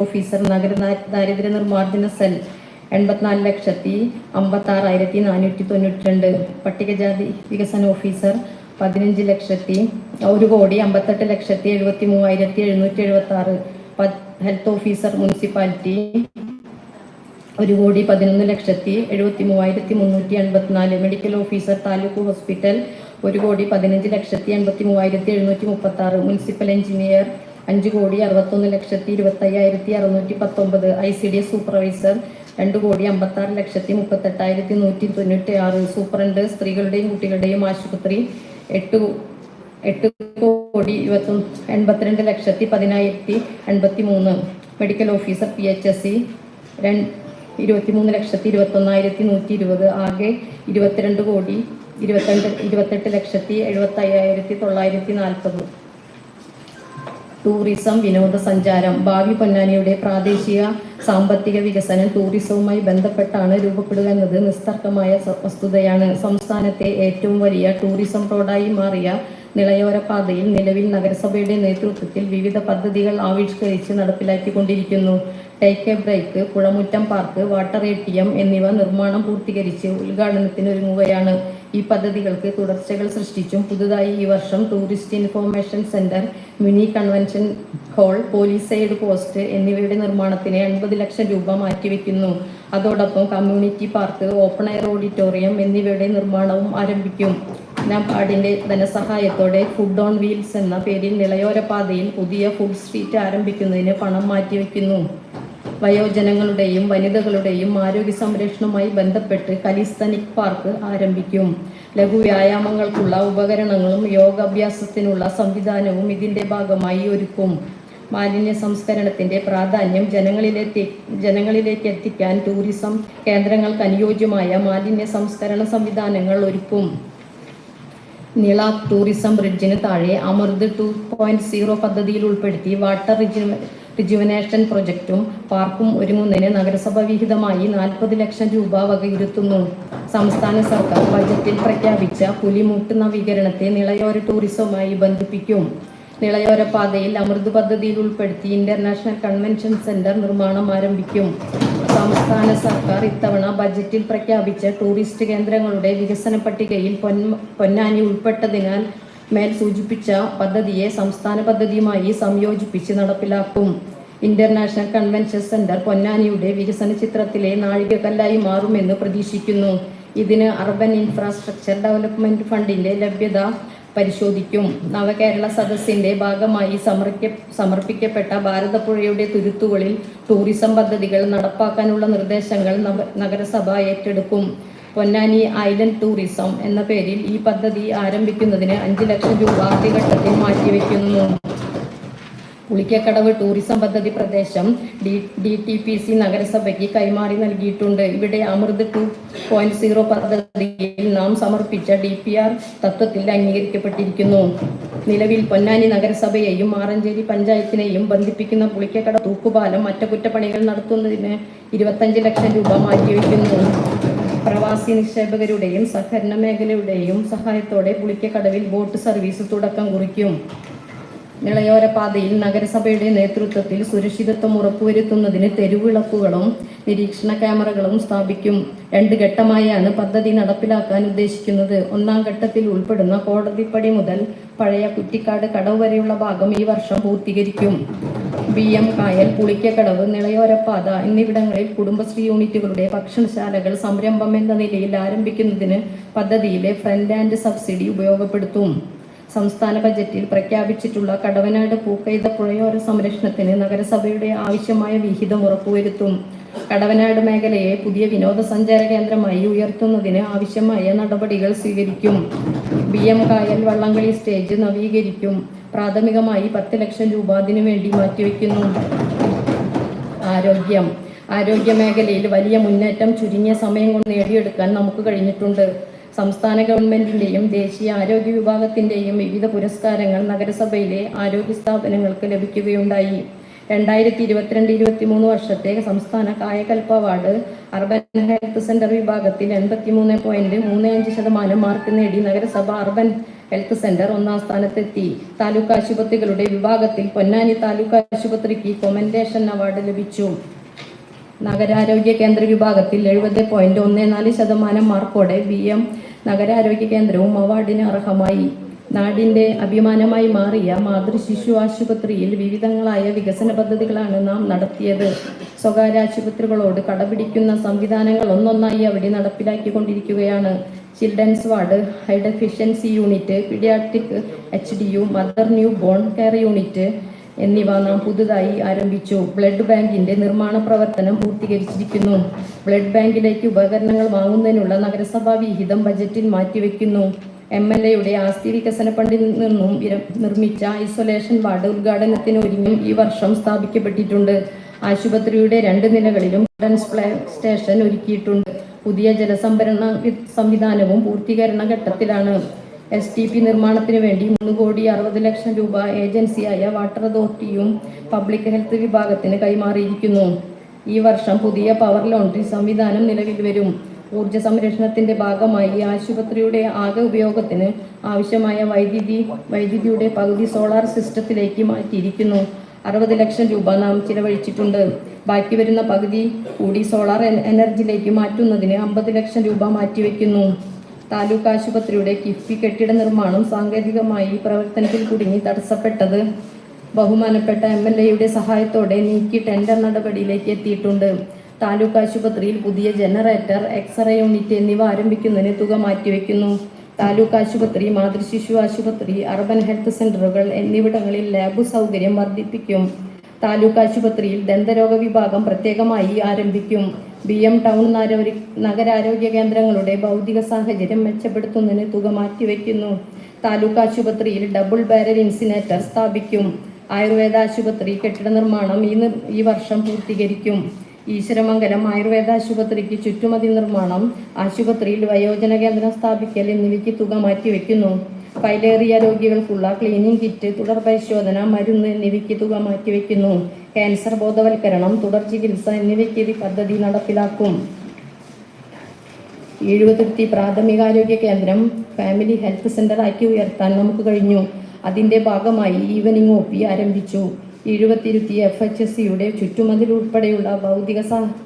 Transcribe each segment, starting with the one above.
Officer നഗര ദാരിദ്ര്യ നിർമ്മാർജന cell എൺപത്തിനാല് ലക്ഷത്തി അമ്പത്തി ആറായിരത്തി നാനൂറ്റി തൊണ്ണൂറ്റി രണ്ട് പട്ടികജാതി വികസന ഓഫീസർ പതിനഞ്ച് ലക്ഷത്തി ഒരു കോടി അമ്പത്തെട്ട് ലക്ഷത്തി എഴുപത്തി മൂവായിരത്തി എഴുന്നൂറ്റി എഴുപത്തി ആറ് ഹെൽത്ത് ഓഫീസർ മുനിസിപ്പാലിറ്റി ഒരു കോടി പതിനൊന്ന് ലക്ഷത്തി എഴുപത്തി മൂവായിരത്തി മുന്നൂറ്റി എൺപത്തിനാല്. മെഡിക്കൽ ഓഫീസർ താലൂക്ക് ഹോസ്പിറ്റൽ ഒരു കോടി പതിനഞ്ച് ലക്ഷത്തി എൺപത്തി മൂവായിരത്തി എഴുന്നൂറ്റി മുപ്പത്തി ആറ് മുനിസിപ്പൽ എഞ്ചിനീയർ അഞ്ച് കോടി അറുപത്തൊന്ന് ലക്ഷത്തി ഇരുപത്തി അയ്യായിരത്തി അറുന്നൂറ്റി പത്തൊമ്പത് I C D S supervisor രണ്ട് കോടി അമ്പത്താറ് ലക്ഷത്തി മുപ്പത്തെട്ടായിരത്തി നൂറ്റി തൊണ്ണൂറ്റി ആറ് സൂപ്രണ്ട് സ്ത്രീകളുടെയും കുട്ടികളുടെയും ആശുപത്രി എട്ട് എട്ട് കോടി ഇരുപത്തി എൺപത്തിരണ്ട് ലക്ഷത്തി പതിനായിരത്തി എൺപത്തി മൂന്ന് medical officer P H S C രണ്ട് ഇരുപത്തിമൂന്ന് ലക്ഷത്തി ഇരുപത്തൊന്നായിരത്തി നൂറ്റി ഇരുപത് ആകെ ഇരുപത്തിരണ്ട് കോടി ഇരുപത്തിരണ്ട് ഇരുപത്തെട്ട് ലക്ഷത്തി എഴുപത്തി അയ്യായിരത്തി തൊള്ളായിരത്തി നാൽപ്പത്. ടൂറിസം വിനോദസഞ്ചാരം ഭാവി പൊന്നാനിയുടെ പ്രാദേശിക സാമ്പത്തിക വികസനം ടൂറിസവുമായി ബന്ധപ്പെട്ടാണ് രൂപപ്പെടുക എന്നത് നിസ്തർക്കമായ വസ്തുതയാണ്. സംസ്ഥാനത്തെ ഏറ്റവും വലിയ ടൂറിസം റോഡായി മാറിയ നിളയോര പാതയിൽ നിലവിൽ നഗരസഭയുടെ നേതൃത്വത്തിൽ വിവിധ പദ്ധതികൾ ആവിഷ്കരിച്ച് നടപ്പിലാക്കിക്കൊണ്ടിരിക്കുന്നു. Take a break Puzhamuttam park water A T M എന്നിവ നിർമ്മാണം പൂർത്തീകരിച്ച് ഉദ്ഘാടനത്തിന് ഒരുങ്ങുകയാണ് ഈ പദ്ധതികൾക്ക് തുടർച്ചകൾ സൃഷ്ടിച്ചും. പുതുതായി ഈ വർഷം tourist information centre mini convention hall police aid post എന്നിവയുടെ നിർമ്മാണത്തിന് എൺപത് ലക്ഷം രൂപ മാറ്റിവെക്കുന്നു. അതോടൊപ്പം community park open air auditorium എന്നിവയുടെ നിർമ്മാണവും ആരംഭിക്കും. നബാർഡിന്റെ ധനസഹായത്തോടെ ഫുഡ് ഓൺ വീൽസ് എന്ന പേരിൽ നിളയോര പാതയിൽ പുതിയ ഫുഡ് സ്ട്രീറ്റ് ആരംഭിക്കുന്നതിന് പണം മാറ്റിവെക്കുന്നു. വയോജനങ്ങളുടെയും വനിതകളുടെയും ആരോഗ്യ സംരക്ഷണവുമായി ബന്ധപ്പെട്ട് കലിസ്തനിക് പാർക്ക് ആരംഭിക്കും. ലഘു വ്യായാമങ്ങൾക്കുള്ള ഉപകരണങ്ങളും യോഗാഭ്യാസത്തിനുള്ള സംവിധാനവും ഇതിന്റെ ഭാഗമായി ഒരുക്കും. മാലിന്യ സംസ്കരണത്തിന്റെ പ്രാധാന്യം ജനങ്ങളിലെത്തി ജനങ്ങളിലേക്ക് എത്തിക്കാൻ ടൂറിസം കേന്ദ്രങ്ങൾക്ക് അനുയോജ്യമായ മാലിന്യ സംസ്കരണ സംവിധാനങ്ങൾ ഒരുക്കും. നിള ടൂറിസം ബ്രിഡ്ജിന് താഴെ അമൃത് ടു പോയിന്റ് സീറോ പദ്ധതിയിൽ ഉൾപ്പെടുത്തി വാട്ടർ റിജു റിജുവനേഷൻ പ്രൊജക്റ്റും പാർക്കും ഒരുങ്ങുന്നതിന് നഗരസഭ വിഹിതമായി നാൽപ്പത് ലക്ഷം രൂപ വകയിരുത്തുന്നു സംസ്ഥാന സർക്കാർ ബജറ്റിൽ പ്രഖ്യാപിച്ച പുലിമുട്ട് നവീകരണത്തെ നിളയോര ടൂറിസവുമായി ബന്ധിപ്പിക്കും. നിളയോര പാതയിൽ അമൃത് പദ്ധതിയിൽ ഉൾപ്പെടുത്തി ഇന്റർനാഷണൽ കൺവെൻഷൻ സെന്റർ നിർമ്മാണം ആരംഭിക്കും. സംസ്ഥാന സർക്കാർ ഇത്തവണ ബജറ്റിൽ പ്രഖ്യാപിച്ച ടൂറിസ്റ്റ് കേന്ദ്രങ്ങളുടെ വികസന പട്ടികയിൽ പൊന്നാനി ഉൾപ്പെട്ടതിനാൽ മേൽ സൂചിപ്പിച്ച പദ്ധതിയെ സംസ്ഥാന പദ്ധതിയുമായി സംയോജിപ്പിച്ച് നടപ്പിലാക്കും. ഇന്റർനാഷണൽ കൺവെൻഷൻ സെന്റർ പൊന്നാനിയുടെ വികസന ചിത്രത്തിലെ നാഴികക്കല്ലായി മാറുമെന്ന് പ്രതീക്ഷിക്കുന്നു. ഇതിന് അർബൻ ഇൻഫ്രാസ്ട്രക്ചർ ഡെവലപ്മെന്റ് ഫണ്ടിന്റെ ലഭ്യത പരിശോധിക്കും. നവകേരള സദസ്സിന്റെ ഭാഗമായി സമർപ്പിക്ക സമർപ്പിക്കപ്പെട്ട ഭാരതപ്പുഴയുടെ തുരുത്തുകളിൽ ടൂറിസം പദ്ധതികൾ നടപ്പാക്കാനുള്ള നിർദ്ദേശങ്ങൾ നഗരസഭ ഏറ്റെടുക്കും. പൊന്നാനി ഐലൻഡ് ടൂറിസം എന്ന പേരിൽ ഈ പദ്ധതി ആരംഭിക്കുന്നതിന് അഞ്ച് ലക്ഷം രൂപ ആദ്യഘട്ടത്തിൽ മാറ്റിവെക്കുന്നു. പുളിക്കക്കടവ് ടൂറിസം പദ്ധതി പ്രദേശം D D T P C നഗരസഭയ്ക്ക് കൈമാറി നൽകിയിട്ടുണ്ട്. ഇവിടെ അമൃത് ടു പോയിന്റ് സീറോ പദ്ധതിയിൽ നാം സമർപ്പിച്ച ഡി പി ആർ തത്വത്തിൽ അംഗീകരിക്കപ്പെട്ടിരിക്കുന്നു. നിലവിൽ പൊന്നാനി നഗരസഭയെയും മാറഞ്ചേരി പഞ്ചായത്തിനെയും ബന്ധിപ്പിക്കുന്ന പുളിക്കക്കട തൂക്കുപാലം മറ്റകുറ്റപ്പണികൾ നടത്തുന്നതിന് ഇരുപത്തഞ്ച് ലക്ഷം രൂപ മാറ്റിവെക്കുന്നു. പ്രവാസി നിക്ഷേപകരുടെയും സഹകരണ മേഖലയുടെയും സഹായത്തോടെ പുളിക്കക്കടവിൽ ബോട്ട് സർവീസ് തുടക്കം കുറിക്കും. നിളയോര പാതയിൽ നഗരസഭയുടെ നേതൃത്വത്തിൽ സുരക്ഷിതത്വം ഉറപ്പുവരുത്തുന്നതിന് തെരുവിളക്കുകളും നിരീക്ഷണ ക്യാമറകളും സ്ഥാപിക്കും. രണ്ട് ഘട്ടമായാണ് പദ്ധതി നടപ്പിലാക്കാൻ ഉദ്ദേശിക്കുന്നത്. ഒന്നാം ഘട്ടത്തിൽ ഉൾപ്പെടുന്ന കോടതിപ്പടി മുതൽ പഴയ കുറ്റിക്കാട് കടവ് വരെയുള്ള ഭാഗം ഈ വർഷം പൂർത്തീകരിക്കും. ബി എം കായൽ പുളിക്കക്കടവ് നിളയോരപ്പാത എന്നിവിടങ്ങളിൽ കുടുംബശ്രീ യൂണിറ്റുകളുടെ ഭക്ഷണശാലകൾ സംരംഭം എന്ന നിലയിൽ ആരംഭിക്കുന്നതിന് പദ്ധതിയിലെ ഫ്രണ്ട് ആൻഡ് സബ്സിഡി ഉപയോഗപ്പെടുത്തും. സംസ്ഥാന ബജറ്റിൽ പ്രഖ്യാപിച്ചിട്ടുള്ള കടവനാട് പൂക്കൈത പുഴയോര സംരക്ഷണത്തിന് നഗരസഭയുടെ ആവശ്യമായ വിഹിതം ഉറപ്പുവരുത്തും. കടവനാട് മേഖലയെ പുതിയ വിനോദസഞ്ചാര കേന്ദ്രമായി ഉയർത്തുന്നതിന് ആവശ്യമായ നടപടികൾ സ്വീകരിക്കും. ബി എം കായൽ വള്ളംകളി സ്റ്റേജ് നവീകരിക്കും. പ്രാഥമികമായി പത്ത് ലക്ഷം രൂപ അതിനു വേണ്ടി മാറ്റിവെക്കുന്നു. ആരോഗ്യം. ആരോഗ്യ മേഖലയിൽ വലിയ മുന്നേറ്റം ചുരുങ്ങിയ സമയം കൊണ്ട് നേടിയെടുക്കാൻ നമുക്ക് കഴിഞ്ഞിട്ടുണ്ട്. സംസ്ഥാന ഗവൺമെന്റിന്റെയും ദേശീയ ആരോഗ്യ വിഭാഗത്തിന്റെയും വിവിധ പുരസ്കാരങ്ങൾ നഗരസഭയിലെ ആരോഗ്യ സ്ഥാപനങ്ങൾക്ക് ലഭിക്കുകയുണ്ടായി. രണ്ടായിരത്തി ഇരുപത്തിരണ്ട് ഇരുപത്തി മൂന്ന് വർഷത്തെ സംസ്ഥാന Kayakalp award urban health centre വിഭാഗത്തിൽ എൺപത്തി മൂന്ന് പോയിന്റ് മൂന്ന് അഞ്ച് ശതമാനം മാർക്ക് നേടി നഗരസഭ അർബൻ ഹെൽത്ത് സെന്റർ ഒന്നാം സ്ഥാനത്തെത്തി. താലൂക്ക് ആശുപത്രികളുടെ വിഭാഗത്തിൽ പൊന്നാനി താലൂക്ക് ആശുപത്രിക്ക് കൊമൻഡേഷൻ അവാർഡ് ലഭിച്ചു. നഗരാരോഗ്യ കേന്ദ്ര വിഭാഗത്തിൽ എഴുപത് പോയിന്റ് ഒന്ന് നാല് ശതമാനം മാർക്കോടെ ബി എം നഗരാരോഗ്യ കേന്ദ്രവും അവാർഡിന് അർഹമായി. നാടിന്റെ അഭിമാനമായി മാറിയ മാതൃശിശു ആശുപത്രിയിൽ വിവിധങ്ങളായ വികസന പദ്ധതികളാണ് നാം നടത്തിയത്. സ്വകാര്യ ആശുപത്രികളോട് കടപിടിക്കുന്ന സംവിധാനങ്ങൾ ഒന്നൊന്നായി അവിടെ നടപ്പിലാക്കിക്കൊണ്ടിരിക്കുകയാണ്. Children's ward high deficiency unit paediatric H D U mother new born care unit എന്നിവ നാം പുതുതായി ആരംഭിച്ചു. ബ്ലഡ് ബാങ്കിന്റെ നിർമ്മാണ പ്രവർത്തനം പൂർത്തീകരിച്ചിരിക്കുന്നു. ബ്ലഡ് ബാങ്കിലേക്ക് ഉപകരണങ്ങൾ വാങ്ങുന്നതിനുള്ള നഗരസഭാ വിഹിതം ബജറ്റിൽ മാറ്റിവെക്കുന്നു. എം എൽ എയുടെ ആസ്തി വികസന ഫണ്ടിൽ നിന്നും നിർമ്മിച്ച ഐസൊലേഷൻ വാർഡ് ഉദ്ഘാടനത്തിന് ഒരുങ്ങി ഈ വർഷം സ്ഥാപിക്കപ്പെട്ടിട്ടുണ്ട്. ആശുപത്രിയുടെ രണ്ട് നിലകളിലും സ്റ്റേഷൻ ഒരുക്കിയിട്ടുണ്ട്. പുതിയ ജലസംഭരണ സംവിധാനവും പൂർത്തീകരണ ഘട്ടത്തിലാണ്. എസ് ടി പി നിർമ്മാണത്തിന് വേണ്ടി മൂന്ന് കോടി അറുപത് ലക്ഷം രൂപ ഏജൻസിയായ വാട്ടർ അതോറിറ്റിയും പബ്ലിക് ഹെൽത്ത് വിഭാഗത്തിന് കൈമാറിയിരിക്കുന്നു. ഈ വർഷം പുതിയ പവർ ലോണ്ടറി സംവിധാനം നിലവിൽ വരും. ഊർജ സംരക്ഷണത്തിന്റെ ഭാഗമായി ആശുപത്രിയുടെ ആകെ ഉപയോഗത്തിന് ആവശ്യമായ വൈദ്യുതി വൈദ്യുതിയുടെ പകുതി സോളാർ സിസ്റ്റത്തിലേക്ക് മാറ്റിയിരിക്കുന്നു. അറുപത് ലക്ഷം രൂപ നാം ചിലവഴിച്ചിട്ടുണ്ട്. ബാക്കി വരുന്ന പകുതി കൂടി സോളാർ എനർജിയിലേക്ക് മാറ്റുന്നതിന് അമ്പത് ലക്ഷം രൂപ മാറ്റിവെക്കുന്നു. താലൂക്ക് ആശുപത്രിയുടെ കിഫ്ബി കെട്ടിട നിർമ്മാണം സാങ്കേതികമായി പ്രവർത്തനത്തിൽ കുടുങ്ങി തടസ്സപ്പെട്ടത് ബഹുമാനപ്പെട്ട എം എൽ എയുടെ സഹായത്തോടെ നീക്കി ടെൻഡർ നടപടിയിലേക്ക് എത്തിയിട്ടുണ്ട്. താലൂക്ക് ആശുപത്രിയിൽ പുതിയ ജനറേറ്റർ എക്സ്റേ യൂണിറ്റ് എന്നിവ ആരംഭിക്കുന്നതിന് തുക മാറ്റിവെക്കുന്നു. താലൂക്ക് ആശുപത്രി മാതൃശിശു ആശുപത്രി അർബൻ ഹെൽത്ത് സെന്ററുകൾ എന്നിവിടങ്ങളിൽ ലാബ് സൗകര്യം വർദ്ധിപ്പിക്കും. താലൂക്ക് ആശുപത്രിയിൽ ദന്തരോഗ വിഭാഗം പ്രത്യേകമായി ആരംഭിക്കും. ബി എം ടൗൺ നഗര- നഗരാരോഗ്യ കേന്ദ്രങ്ങളുടെ ഭൗതിക സാഹചര്യം മെച്ചപ്പെടുത്തുന്നതിന് തുക മാറ്റിവെക്കുന്നു. താലൂക്ക് ആശുപത്രിയിൽ ഡബിൾ ബാരൽ ഇൻസിനേറ്റർ സ്ഥാപിക്കും. ആയുർവേദ ആശുപത്രി കെട്ടിട നിർമ്മാണം ഈ ഈ വർഷം പൂർത്തീകരിക്കും. ഈശ്വരമംഗലം ആയുർവേദ ആശുപത്രിക്ക് ചുറ്റുമതി നിർമ്മാണം ആശുപത്രിയിൽ വയോജന കേന്ദ്രം സ്ഥാപിക്കൽ എന്നിവയ്ക്ക് തുക മാറ്റിവെക്കുന്നു. ഫൈലേറിയ രോഗികൾക്കുള്ള ക്ലീനിംഗ് കിറ്റ് തുടർ പരിശോധന മരുന്ന് എന്നിവയ്ക്ക് തുക മാറ്റിവെക്കുന്നു. ക്യാൻസർ ബോധവൽക്കരണം തുടർ ചികിത്സ എന്നിവയ്ക്ക് ഇത് പദ്ധതി നടപ്പിലാക്കും. എഴുപത്തിരുത്തി പ്രാഥമികാരോഗ്യ കേന്ദ്രം ഫാമിലി ഹെൽത്ത് സെന്റർ ആക്കി ഉയർത്താൻ നമുക്ക് കഴിഞ്ഞു. അതിന്റെ ഭാഗമായി ഈവനിംഗ് ഒ പി ആരംഭിച്ചു. എഴുപത്തിരുത്തി എഫ് എച്ച് എസ് സിയുടെ ചുറ്റുമതിൽ ഉൾപ്പെടെയുള്ള ഭൗതിക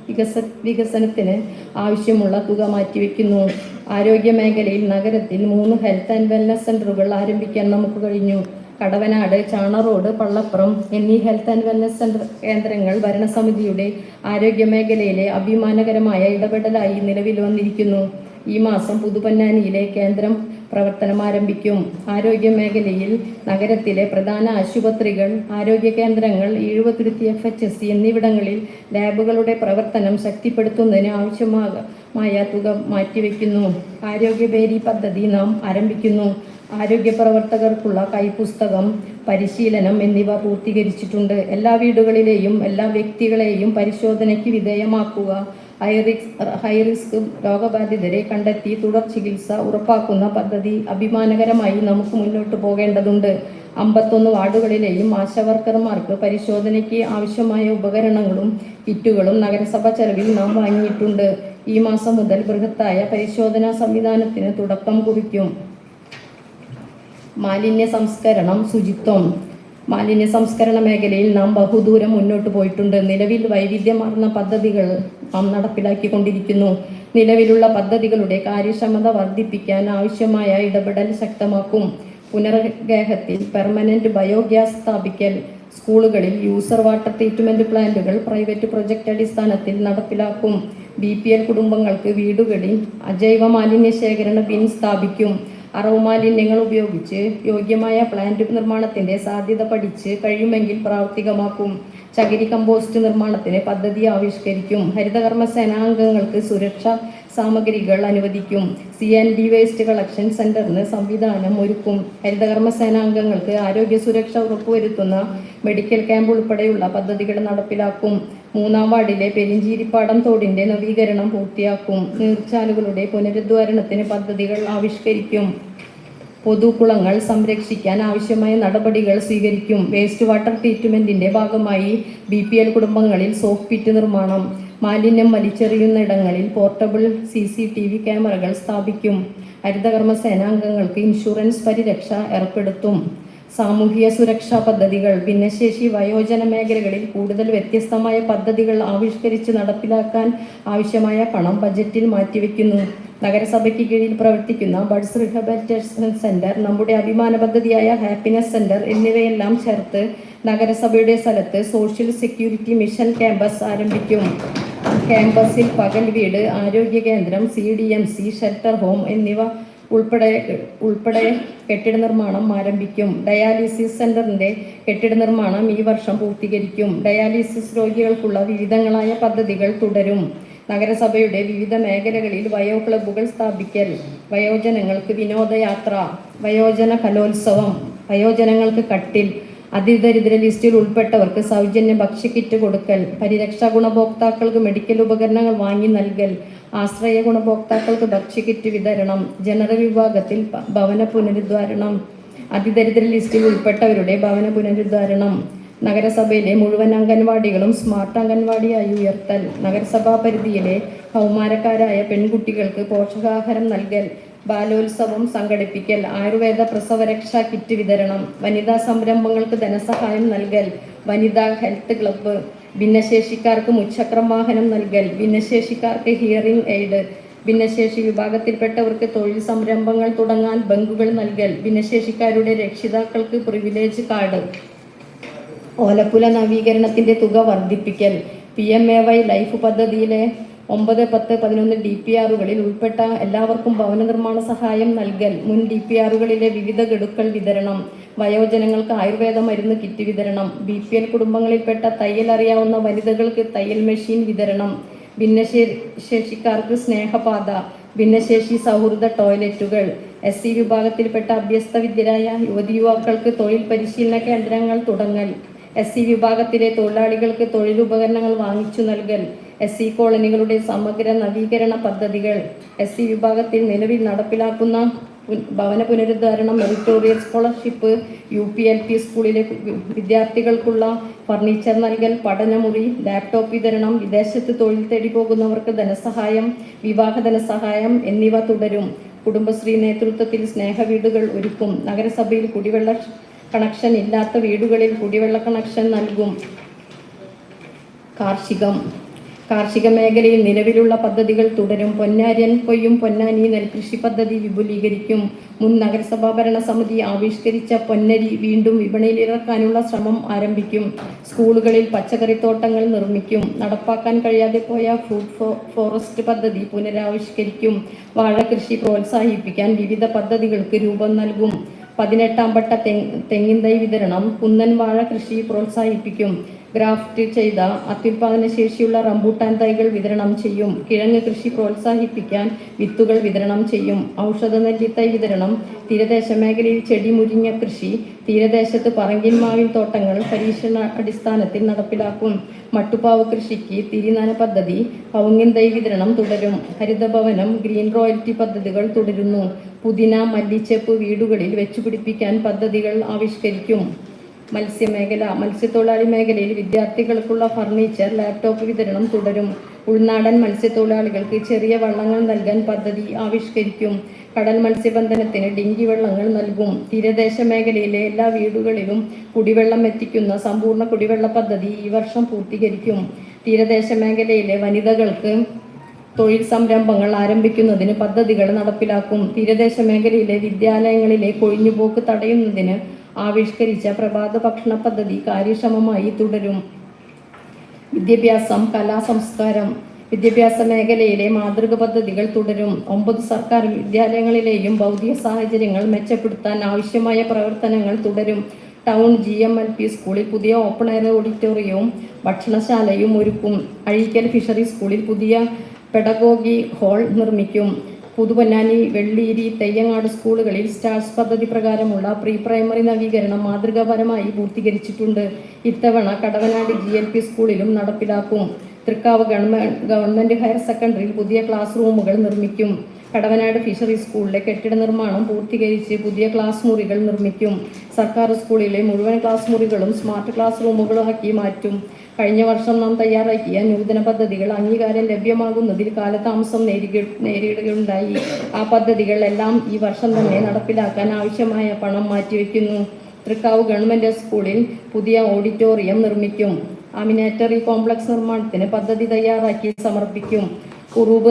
വികസ വികസനത്തിന് ആവശ്യമുള്ള തുക മാറ്റിവെക്കുന്നു. ആരോഗ്യ മേഖലയിൽ നഗരത്തിൽ മൂന്ന് ഹെൽത്ത് ആൻഡ് വെൽനസ് സെന്ററുകൾ ആരംഭിക്കാൻ നമുക്ക് കഴിഞ്ഞു. കടവനാട് ചാണറോഡ് പള്ളപ്പുറം എന്നീ ഹെൽത്ത് ആൻഡ് വെൽനസ് സെന്റർ കേന്ദ്രങ്ങൾ ഭരണസമിതിയുടെ ആരോഗ്യ മേഖലയിലെ അഭിമാനകരമായ ഇടപെടലായി നിലവിൽ വന്നിരിക്കുന്നു. ഈ മാസം പുതുപന്നാനിയിലെ കേന്ദ്രം പ്രവർത്തനം ആരംഭിക്കും. ആരോഗ്യ മേഖലയിൽ നഗരത്തിലെ പ്രധാന ആശുപത്രികൾ ആരോഗ്യ കേന്ദ്രങ്ങൾ എഴുപത്തിരുത്തി എഫ് എച്ച് എസ് സി എന്നിവിടങ്ങളിൽ ലാബുകളുടെ പ്രവർത്തനം ശക്തിപ്പെടുത്തുന്നതിന് ആവശ്യമായ തുക മാറ്റിവെക്കുന്നു. ആരോഗ്യ ഭേരി പദ്ധതി നാം ആരംഭിക്കുന്നു. ആരോഗ്യ പ്രവർത്തകർക്കുള്ള കൈപുസ്തകം പരിശീലനം എന്നിവ പൂർത്തീകരിച്ചിട്ടുണ്ട്. എല്ലാ വീടുകളിലെയും എല്ലാ വ്യക്തികളെയും പരിശോധനയ്ക്ക് വിധേയമാക്കുക ഹൈറിസ്ക് ഹൈറിസ്ക് രോഗബാധിതരെ കണ്ടെത്തി തുടർ ചികിത്സ ഉറപ്പാക്കുന്ന പദ്ധതി അഭിമാനകരമായി നമുക്ക് മുന്നോട്ട് പോകേണ്ടതുണ്ട്. അമ്പത്തൊന്ന് വാർഡുകളിലെയും ആശാവർക്കർമാർക്ക് പരിശോധനയ്ക്ക് ആവശ്യമായ ഉപകരണങ്ങളും കിറ്റുകളും നഗരസഭ ചെലവിൽ നാം വാങ്ങിയിട്ടുണ്ട്. ഈ മാസം മുതൽ ബൃഹത്തായ പരിശോധനാ സംവിധാനത്തിന് തുടക്കം കുറിക്കും. മാലിന്യ സംസ്കരണം ശുചിത്വം. മാലിന്യ സംസ്കരണ മേഖലയിൽ നാം ബഹുദൂരം മുന്നോട്ട് പോയിട്ടുണ്ട്. നിലവിൽ വൈവിധ്യമാർന്ന പദ്ധതികൾ നാം നടപ്പിലാക്കിക്കൊണ്ടിരിക്കുന്നു. നിലവിലുള്ള പദ്ധതികളുടെ കാര്യക്ഷമത വർദ്ധിപ്പിക്കാൻ ആവശ്യമായ ഇടപെടൽ ശക്തമാക്കും. പുനർഗേഹത്തിൽ പെർമനന്റ് ബയോഗ്യാസ് സ്ഥാപിക്കൽ സ്കൂളുകളിൽ യൂസർ വാട്ടർ ട്രീറ്റ്മെന്റ് പ്ലാന്റുകൾ പ്രൈവറ്റ് പ്രൊജക്ട് അടിസ്ഥാനത്തിൽ നടപ്പിലാക്കും. ബി പി എൽ കുടുംബങ്ങൾക്ക് വീടുകളിൽ അജൈവ മാലിന്യ ശേഖരണ ബിൻ സ്ഥാപിക്കും. അറവ് മാലിന്യങ്ങൾ ഉപയോഗിച്ച് യോഗ്യമായ പ്ലാന്റ് നിർമ്മാണത്തിന്റെ സാധ്യത പഠിച്ച് കഴിയുമെങ്കിൽ പ്രാവർത്തികമാക്കും. ചകിരി കമ്പോസ്റ്റ് നിർമ്മാണത്തിന് പദ്ധതി ആവിഷ്കരിക്കും. ഹരിതകർമ്മ സേനാംഗങ്ങൾക്ക് സുരക്ഷാ സാമഗ്രികൾ അനുവദിക്കും. C N D waste collection സെന്ററിന് സംവിധാനം ഒരുക്കും. ഹരിതകർമ്മ സേനാംഗങ്ങൾക്ക് ആരോഗ്യ സുരക്ഷ ഉറപ്പുവരുത്തുന്ന മെഡിക്കൽ ക്യാമ്പ് ഉൾപ്പെടെയുള്ള പദ്ധതികൾ നടപ്പിലാക്കും. മൂന്നാം വാർഡിലെ പെരിഞ്ചീരിപ്പാടം തോടിന്റെ നവീകരണം പൂർത്തിയാക്കും. നീർച്ചാലുകളുടെ പുനരുദ്ധാരണത്തിന് പദ്ധതികൾ ആവിഷ്കരിക്കും. പൊതുകുളങ്ങൾ സംരക്ഷിക്കാൻ ആവശ്യമായ നടപടികൾ സ്വീകരിക്കും. വേസ്റ്റ് വാട്ടർ ട്രീറ്റ്മെന്റിന്റെ ഭാഗമായി ബി പി എൽ കുടുംബങ്ങളിൽ സോഫ്റ്റ് നിർമ്മാണം. മാലിന്യം വലിച്ചെറിയുന്നിടങ്ങളിൽ portable C C T V ക്യാമറകൾ സ്ഥാപിക്കും. ഹരിതകർമ്മ അംഗങ്ങൾക്ക് ഇൻഷുറൻസ് പരിരക്ഷ ഏർപ്പെടുത്തും. സാമൂഹിക സുരക്ഷാ പദ്ധതികൾ ഭിന്നശേഷി വയോജന മേഖലകളിൽ കൂടുതൽ വ്യത്യസ്തമായ പദ്ധതികൾ ആവിഷ്കരിച്ച് നടപ്പിലാക്കാൻ ആവശ്യമായ പണം ബജറ്റിൽ മാറ്റിവെക്കുന്നു. നഗരസഭയ്ക്ക് കീഴിൽ പ്രവർത്തിക്കുന്ന ബഡ്സ് റിഹബിലിറ്റേഷൻ സെന്റർ നമ്മുടെ അഭിമാന പദ്ധതിയായ ഹാപ്പിനെസ് സെന്റർ എന്നിവയെല്ലാം ചേർത്ത് നഗരസഭയുടെ സ്ഥലത്ത് സോഷ്യൽ സെക്യൂരിറ്റി മിഷൻ ക്യാമ്പസ് ആരംഭിക്കും. ക്യാമ്പസിൽ പകൽ വീട് ആരോഗ്യ കേന്ദ്രം C D M C shelter home എന്നിവ ഉൾപ്പെടെ ഉൾപ്പെടെ കെട്ടിട നിർമ്മാണം ആരംഭിക്കും. ഡയാലിസിസ് സെന്ററിന്റെ കെട്ടിട നിർമ്മാണം ഈ വർഷം പൂർത്തീകരിക്കും. ഡയാലിസിസ് രോഗികൾക്കുള്ള വിവിധങ്ങളായ പദ്ധതികൾ തുടരും. നഗരസഭയുടെ വിവിധ മേഖലകളിൽ വയോ ക്ലബ്ബുകൾ സ്ഥാപിക്കൽ വയോജനങ്ങൾക്ക് വിനോദയാത്ര വയോജന കലോത്സവം വയോജനങ്ങൾക്ക് കട്ടിൽ അതിദരിദ്ര ലിസ്റ്റിൽ ഉൾപ്പെട്ടവർക്ക് സൗജന്യ ഭക്ഷ്യക്കിറ്റ് കൊടുക്കൽ പരിരക്ഷാ ഗുണഭോക്താക്കൾക്ക് മെഡിക്കൽ ഉപകരണങ്ങൾ വാങ്ങി നൽകൽ ആശ്രയ ഗുണഭോക്താക്കൾക്ക് ഭക്ഷ്യക്കിറ്റ് വിതരണം ജനറൽ വിഭാഗത്തിൽ ഭവന പുനരുദ്ധാരണം അതിദരിദ്ര ലിസ്റ്റിൽ ഉൾപ്പെട്ടവരുടെ ഭവന പുനരുദ്ധാരണം നഗരസഭയിലെ മുഴുവൻ അംഗൻവാടികളും സ്മാർട്ട് അംഗൻവാടിയായി ഉയർത്തൽ നഗരസഭാ പരിധിയിലെ കൗമാരക്കാരായ പെൺകുട്ടികൾക്ക് പോഷകാഹാരം നൽകൽ ബാലോത്സവം സംഘടിപ്പിക്കൽ ആയുർവേദ പ്രസവരക്ഷാ കിറ്റ് വിതരണം വനിതാ സംരംഭങ്ങൾക്ക് ധനസഹായം നൽകൽ വനിതാ ഹെൽത്ത് ക്ലബ്ബ് ഭിന്നശേഷിക്കാർക്ക് മുച്ചക്രം വാഹനം നൽകൽ ഭിന്നശേഷിക്കാർക്ക് ഹിയറിംഗ് എയ്ഡ് ഭിന്നശേഷി വിഭാഗത്തിൽപ്പെട്ടവർക്ക് തൊഴിൽ സംരംഭങ്ങൾ തുടങ്ങാൻ ബങ്കുകൾ നൽകൽ ഭിന്നശേഷിക്കാരുടെ രക്ഷിതാക്കൾക്ക് പ്രിവിലേജ് കാർഡ് ഓലപ്പുല നവീകരണത്തിന്റെ തുക വർദ്ധിപ്പിക്കൽ P M A Y life പദ്ധതിയിലെ ഒമ്പത് പത്ത് പതിനൊന്ന് ഡി പി ആറുകളിൽ ഉൾപ്പെട്ട എല്ലാവർക്കും ഭവന നിർമ്മാണ സഹായം നൽകൽ മുൻ ഡി പി ആറുകളിലെ വിവിധ ഗഡുക്കൾ വിതരണം വയോജനങ്ങൾക്ക് ആയുർവേദ മരുന്ന് കിറ്റ് വിതരണം ബി പി എൽ കുടുംബങ്ങളിൽപ്പെട്ട തയ്യൽ അറിയാവുന്ന വനിതകൾക്ക് തയ്യൽ മെഷീൻ വിതരണം ഭിന്നശേഷിക്കാർക്ക് സ്നേഹപാത ഭിന്നശേഷി സൗഹൃദ ടോയ്ലറ്റുകൾ എസ് സി വിഭാഗത്തിൽപ്പെട്ട അഭ്യസ്ത വിദ്യരായ യുവതി യുവാക്കൾക്ക് തൊഴിൽ പരിശീലന കേന്ദ്രങ്ങൾ തുടങ്ങൽ എസ് സി വിഭാഗത്തിലെ തൊഴിലാളികൾക്ക് തൊഴിലുപകരണങ്ങൾ വാങ്ങിച്ചു നൽകൽ എസ് സി കോളനികളുടെ സമഗ്ര നവീകരണ പദ്ധതികൾ എസ് സി വിഭാഗത്തിൽ നിലവിൽ നടപ്പിലാക്കുന്ന ഭവന പുനരുദ്ധാരണം meritorial scholarship U P L P സ്കൂളിലെ വിദ്യാർത്ഥികൾക്കുള്ള ഫർണിച്ചർ നൽകൽ പഠനമുറി ലാപ്ടോപ്പ് വിതരണം വിദേശത്ത് തൊഴിൽ തേടി പോകുന്നവർക്ക് ധനസഹായം വിവാഹ ധനസഹായം എന്നിവ തുടരും. കുടുംബശ്രീ നേതൃത്വത്തിൽ സ്നേഹ വീടുകൾ ഒരുക്കും. നഗരസഭയിൽ കുടിവെള്ള കണക്ഷൻ ഇല്ലാത്ത വീടുകളിൽ കുടിവെള്ള കണക്ഷൻ നൽകും. കാർഷികം കാർഷിക മേഖലയിൽ നിലവിലുള്ള പദ്ധതികൾ തുടരും. പൊന്നാര്യൻ കൊയ്യും പൊന്നാനി നെൽകൃഷി പദ്ധതി വിപുലീകരിക്കും. മുൻ നഗരസഭാ ഭരണസമിതി ആവിഷ്കരിച്ച പൊന്നരി വീണ്ടും വിപണിയിൽ ഇറക്കാനുള്ള ശ്രമം ആരംഭിക്കും. സ്കൂളുകളിൽ പച്ചക്കറിത്തോട്ടങ്ങൾ നിർമ്മിക്കും. നടപ്പാക്കാൻ കഴിയാതെ പോയ ഫ്രൂട്ട് ഫോ- ഫോറസ്റ്റ് പദ്ധതി പുനരാവിഷ്കരിക്കും. വാഴകൃഷി പ്രോത്സാഹിപ്പിക്കാൻ വിവിധ പദ്ധതികൾക്ക് രൂപം നൽകും. പതിനെട്ടാം പട്ട തെങ് തെങ്ങിൻ തൈ വിതരണം കുന്നൻ വാഴ കൃഷി പ്രോത്സാഹിപ്പിക്കും. ഗ്രാഫ്റ്റ് ചെയ്ത അത്യുൽപാദന ശേഷിയുള്ള റംബൂട്ടാൻ തൈകൾ വിതരണം ചെയ്യും. കിഴങ്ങ് കൃഷി പ്രോത്സാഹിപ്പിക്കാൻ വിത്തുകൾ വിതരണം ചെയ്യും. ഔഷധ നെല്ലിത്തൈ വിതരണം തീരദേശ മേഖലയിൽ ചെടി മുരിങ്ങ കൃഷി തീരദേശത്ത് പറങ്കിൻ മാവിൻ തോട്ടങ്ങൾ പരീക്ഷണ അടിസ്ഥാനത്തിൽ നടപ്പിലാക്കും. മട്ടുപ്പാവ് കൃഷിക്ക് തിരിനന പദ്ധതി കവുങ്ങിൻ തൈ വിതരണം തുടരും. ഹരിതഭവനം ഗ്രീൻ റോയൽറ്റി പദ്ധതികൾ തുടരുന്നു. പുതിന മല്ലിച്ചെപ്പ് വീടുകളിൽ വെച്ചുപിടിപ്പിക്കാൻ പദ്ധതികൾ ആവിഷ്കരിക്കും. മത്സ്യമേഖല മത്സ്യത്തൊഴിലാളി മേഖലയിൽ വിദ്യാർത്ഥികൾക്കുള്ള ഫർണിച്ചർ ലാപ്ടോപ്പ് വിതരണം തുടരും. ഉൾനാടൻ മത്സ്യത്തൊഴിലാളികൾക്ക് ചെറിയ വള്ളങ്ങൾ നൽകാൻ പദ്ധതി ആവിഷ്കരിക്കും. കടൽ മത്സ്യബന്ധനത്തിന് ഡിങ്കി വെള്ളങ്ങൾ നൽകും. തീരദേശ മേഖലയിലെ എല്ലാ വീടുകളിലും കുടിവെള്ളം എത്തിക്കുന്ന സമ്പൂർണ കുടിവെള്ള പദ്ധതി ഈ വർഷം പൂർത്തീകരിക്കും. തീരദേശ മേഖലയിലെ വനിതകൾക്ക് തൊഴിൽ സംരംഭങ്ങൾ ആരംഭിക്കുന്നതിന് പദ്ധതികൾ നടപ്പിലാക്കും. തീരദേശ മേഖലയിലെ വിദ്യാലയങ്ങളിലെ കൊഴിഞ്ഞുപോക്ക് തടയുന്നതിന് ആവിഷ്കരിച്ച പ്രഭാത ഭക്ഷണ പദ്ധതി കാര്യക്ഷമമായി തുടരും. വിദ്യാഭ്യാസം കലാ സംസ്കാരം വിദ്യാഭ്യാസ മേഖലയിലെ മാതൃക പദ്ധതികൾ തുടരും. ഒമ്പത് സർക്കാർ വിദ്യാലയങ്ങളിലെയും ഭൗതിക സാഹചര്യങ്ങൾ മെച്ചപ്പെടുത്താൻ ആവശ്യമായ പ്രവർത്തനങ്ങൾ തുടരും. Town G M L P സ്കൂളിൽ പുതിയ ഓപ്പൺ എയർ ഓഡിറ്റോറിയവും ഭക്ഷണശാലയും ഒരുക്കും. അഴീക്കൽ ഫിഷറി സ്കൂളിൽ പുതിയ പെഡഗോഗി ഹാൾ നിർമ്മിക്കും. പുതുപൊന്നാനി വെള്ളീരി തെയ്യങ്ങാട് സ്കൂളുകളിൽ സ്റ്റാർസ് പദ്ധതി പ്രകാരമുള്ള പ്രീ പ്രൈമറി നവീകരണം മാതൃകാപരമായി പൂർത്തീകരിച്ചിട്ടുണ്ട്. ഇത്തവണ കടവനാട് ജി എൽ പി സ്കൂളിലും നടപ്പിലാക്കും. തൃക്കാവ് ഗവൺമെന്റ് ഗവൺമെന്റ് ഹയർ സെക്കൻഡറിയിൽ പുതിയ ക്ലാസ് റൂമുകൾ നിർമ്മിക്കും. കടവനാട് ഫിഷറി സ്കൂളിലെ കെട്ടിട നിർമ്മാണം പൂർത്തീകരിച്ച് പുതിയ ക്ലാസ് മുറികൾ നിർമ്മിക്കും. സർക്കാർ സ്കൂളിലെ മുഴുവൻ ക്ലാസ് മുറികളും സ്മാർട്ട് ക്ലാസ് റൂമുകളാക്കി മാറ്റും. കഴിഞ്ഞ വർഷം നാം തയ്യാറാക്കിയ നൂതന പദ്ധതികൾ അംഗീകാരം ലഭ്യമാകുന്നതിൽ കാലതാമസം നേരിട നേരിടുകയുണ്ടായി. ആ പദ്ധതികൾ എല്ലാം ഈ വർഷം തന്നെ നടപ്പിലാക്കാൻ ആവശ്യമായ പണം മാറ്റിവെക്കുന്നു. തൃക്കാവ് ഗവൺമെന്റ് സ്കൂളിൽ പുതിയ ഓഡിറ്റോറിയം നിർമ്മിക്കും. അമിനേറ്ററി കോംപ്ലക്സ് നിർമ്മാണത്തിന് പദ്ധതി തയ്യാറാക്കി സമർപ്പിക്കും. ഉറൂബ്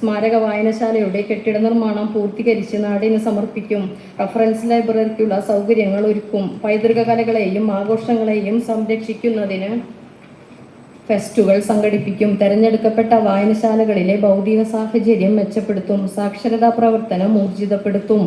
സ്മാരക വായനശാലയുടെ കെട്ടിട നിർമ്മാണം പൂർത്തീകരിച്ച് നാടിന് സമർപ്പിക്കും. റഫറൻസ് ലൈബ്രറിക്കുള്ള സൗകര്യങ്ങൾ ഒരുക്കും. പൈതൃക കലകളെയും ആഘോഷങ്ങളെയും സംരക്ഷിക്കുന്നതിന് ഫെസ്റ്റുകൾ സംഘടിപ്പിക്കും. തെരഞ്ഞെടുക്കപ്പെട്ട വായനശാലകളിലെ ഭൗതിക സാഹചര്യം മെച്ചപ്പെടുത്തും. സാക്ഷരതാ പ്രവർത്തനം ഊർജിതപ്പെടുത്തും.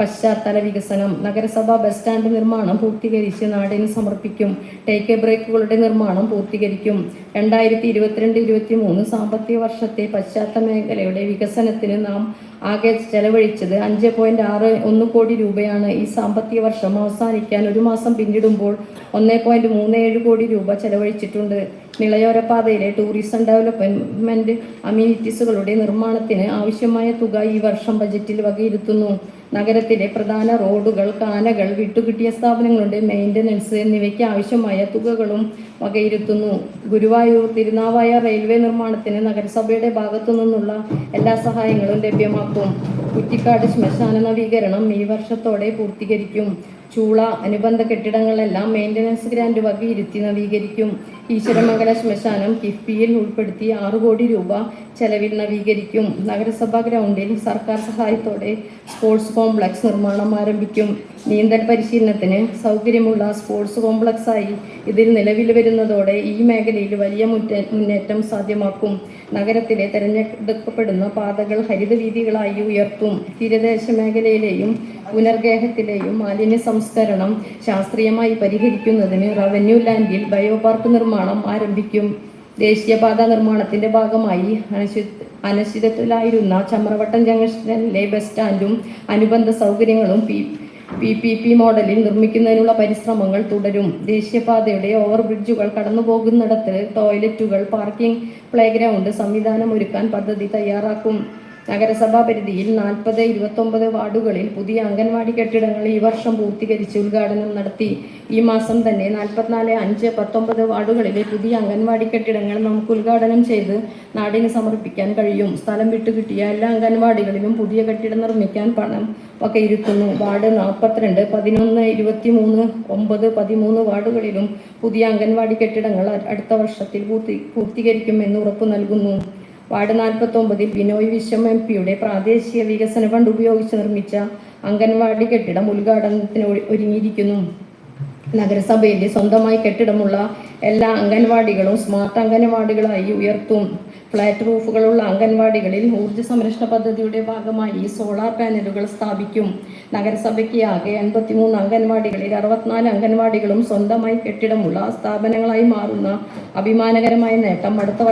പശ്ചാത്തല വികസനം നഗരസഭാ ബസ് സ്റ്റാൻഡ് നിർമ്മാണം പൂർത്തീകരിച്ച് നാടിന് സമർപ്പിക്കും. ടേക്ക് എ ബ്രേക്കുകളുടെ നിർമ്മാണം പൂർത്തീകരിക്കും. രണ്ടായിരത്തി ഇരുപത്തിരണ്ട് ഇരുപത്തി മൂന്ന് സാമ്പത്തിക വർഷത്തെ പശ്ചാത്തല മേഖലയുടെ വികസനത്തിന് നാം ആകെ ചെലവഴിച്ചത് അഞ്ച് പോയിന്റ് ആറ് ഒന്ന് കോടി രൂപയാണ്. ഈ സാമ്പത്തിക വർഷം അവസാനിക്കാൻ ഒരു മാസം പിന്നിടുമ്പോൾ ഒന്നേ പോയിന്റ് മൂന്ന് ഏഴ് കോടി രൂപ ചെലവഴിച്ചിട്ടുണ്ട്. നിളയോരപാതയിലെ ടൂറിസം ഡെവലപ്മെന്റ് അമ്യൂണിറ്റീസുകളുടെ നിർമ്മാണത്തിന് ആവശ്യമായ തുക ഈ വർഷം ബജറ്റിൽ വകയിരുത്തുന്നു. നഗരത്തിലെ പ്രധാന റോഡുകൾ കാനകൾ വിട്ടുകിട്ടിയ സ്ഥാപനങ്ങളുടെ മെയിന്റനൻസ് എന്നിവയ്ക്ക് ആവശ്യമായ തുകകളും വകയിരുത്തുന്നു. ഗുരുവായൂർ തിരുനാവായ റെയിൽവേ നിർമ്മാണത്തിന് നഗരസഭയുടെ ഭാഗത്തു നിന്നുള്ള എല്ലാ സഹായങ്ങളും ലഭ്യമാക്കും. കുറ്റിക്കാട് ശ്മശാന നവീകരണം ഈ വർഷത്തോടെ പൂർത്തീകരിക്കും. ചൂള അനുബന്ധ കെട്ടിടങ്ങളെല്ലാം മെയിന്റനൻസ് ഗ്രാന്റ് വകയിരുത്തി നവീകരിക്കും. ഈശ്വരമംഗല ശ്മശാനം കിഫ്ബിയിൽ ഉൾപ്പെടുത്തി ആറു കോടി രൂപ ചെലവിൽ നവീകരിക്കും. നഗരസഭാ ഗ്രൗണ്ടിൽ സർക്കാർ സഹായത്തോടെ സ്പോർട്സ് കോംപ്ലക്സ് നിർമ്മാണം ആരംഭിക്കും. നീന്തൽ പരിശീലനത്തിന് സൗകര്യമുള്ള സ്പോർട്സ് കോംപ്ലക്സായി ഇതിൽ നിലവിൽ വരുന്നതോടെ ഈ മേഖലയിൽ വലിയ മുന്നേറ്റം സാധ്യമാക്കും. നഗരത്തിലെ തെരഞ്ഞെടുക്കപ്പെടുന്ന പാതകൾ ഹരിതവീതികളായി ഉയർത്തും. തീരദേശ മേഖലയിലെയും പുനർഗേഹത്തിലെയും മാലിന്യ സംസ്കരണം ശാസ്ത്രീയമായി പരിഹരിക്കുന്നതിന് റവന്യൂ ലാൻഡിൽ ബയോപാർക്ക് നിർമ്മാണം ആരംഭിക്കും. ദേശീയപാത നിർമ്മാണത്തിന്റെ ഭാഗമായി അനശ്ചിതത്തിലായിരുന്ന ചമ്രവട്ടം ജംഗ്ഷനിലെ ബസ് സ്റ്റാൻഡും അനുബന്ധ സൗകര്യങ്ങളും പി പി പി പി മോഡലിൽ നിർമ്മിക്കുന്നതിനുള്ള പരിശ്രമങ്ങൾ തുടരും. ദേശീയപാതയുടെ ഓവർ ഓവർബ്രിഡ്ജുകൾ കടന്നുപോകുന്നിടത്ത് ടോയ്ലറ്റുകൾ പാർക്കിംഗ് പ്ലേഗ്രൗണ്ട് സംവിധാനം ഒരുക്കാൻ പദ്ധതി തയ്യാറാക്കും. നഗരസഭാ പരിധിയിൽ നാൽപ്പത് ഇരുപത്തൊമ്പത് വാർഡുകളിൽ പുതിയ അംഗൻവാടി കെട്ടിടങ്ങൾ ഈ വർഷം പൂർത്തീകരിച്ച് ഉദ്ഘാടനം നടത്തി. ഈ മാസം തന്നെ നാൽപ്പത്തിനാല് അഞ്ച് പത്തൊമ്പത് വാർഡുകളിലെ പുതിയ അംഗൻവാടി കെട്ടിടങ്ങൾ നമുക്ക് ഉദ്ഘാടനം ചെയ്ത് നാടിന് സമർപ്പിക്കാൻ കഴിയും. സ്ഥലം വിട്ടുകിട്ടിയ എല്ലാ അംഗൻവാടികളിലും പുതിയ കെട്ടിടം നിർമ്മിക്കാൻ പണം ഒക്കെ ഇരുത്തുന്നു വാർഡ് നാൽപ്പത്തിരണ്ട് പതിനൊന്ന് ഇരുപത്തി മൂന്ന് ഒമ്പത് പതിമൂന്ന് വാർഡുകളിലും പുതിയ അംഗൻവാടി കെട്ടിടങ്ങൾ അടുത്ത വർഷത്തിൽ പൂർത്തി പൂർത്തീകരിക്കുമെന്ന് ഉറപ്പു നൽകുന്നു. വാർഡ് നാൽപ്പത്തൊമ്പതിൽ ബിനോയ് വിശ്വം എം പിയുടെ പ്രാദേശിക വികസന ഫണ്ട് ഉപയോഗിച്ച് നിർമ്മിച്ച അംഗൻവാടി കെട്ടിടം ഉദ്ഘാടനത്തിന് ഒരു- ഒരുങ്ങിയിരിക്കുന്നു. നഗരസഭയിലെ സ്വന്തമായി കെട്ടിടമുള്ള എല്ലാ അംഗൻവാടികളും സ്മാർട്ട് അംഗൻവാടികളായി ഉയർത്തും. ഫ്ലാറ്റ് റൂഫുകളുള്ള അംഗൻവാടികളിൽ ഊർജ സംരക്ഷണ പദ്ധതിയുടെ ഭാഗമായി സോളാർ പാനലുകൾ സ്ഥാപിക്കും. നഗരസഭയ്ക്ക് ആകെ എൺപത്തിമൂന്ന് അംഗൻവാടികളിൽ അറുപത്തിനാല് അംഗൻവാടികളും സ്വന്തമായി കെട്ടിടമുള്ള സ്ഥാപനങ്ങളായി മാറുന്ന അഭിമാനകരമായ നേട്ടം അടുത്ത